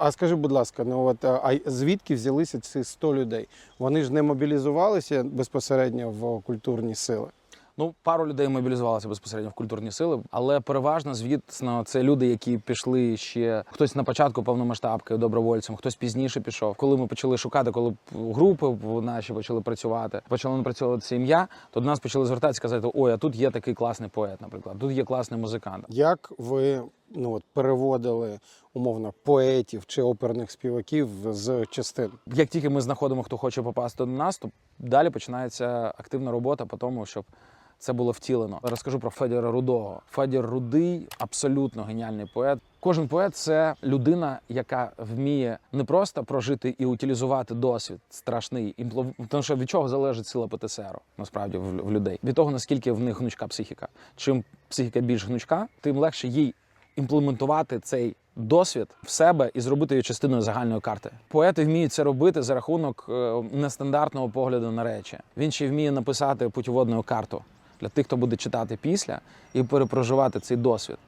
А скажи, будь ласка, ну от а звідки взялися ці 100 людей? Вони ж не мобілізувалися безпосередньо в культурні сили. Ну, пару людей мобілізувалося безпосередньо в культурні сили, але переважно, звісно, це люди, які пішли ще хтось на початку повномасштабки добровольцем, хтось пізніше пішов. Коли ми почали шукати, коли групи наші почали працювати, почали напрацьовувати це ім'я, то до нас почали звертатися, казати: ой, а тут є такий класний поет, наприклад, тут є класний музикант. Як ви ну, от, переводили умовно поетів чи оперних співаків з частин? Як тільки ми знаходимо, хто хоче попасти до нас, то далі починається активна робота по тому, щоб це було втілено. Розкажу про Федора Рудого. Федір Рудий абсолютно геніальний поет. Кожен поет це людина, яка вміє не просто прожити і утилізувати досвід страшний, імпло- тому що від чого залежить сила ПТСР, насправді в людей. Від того наскільки в них гнучка психіка. Чим психіка більш гнучка, тим легше їй імплементувати цей досвід в себе і зробити її частиною загальної карти. Поети вміють це робити за рахунок е, нестандартного погляду на речі. Він ще вміє написати путіводну карту для тих, хто буде читати після і перепроживати цей досвід.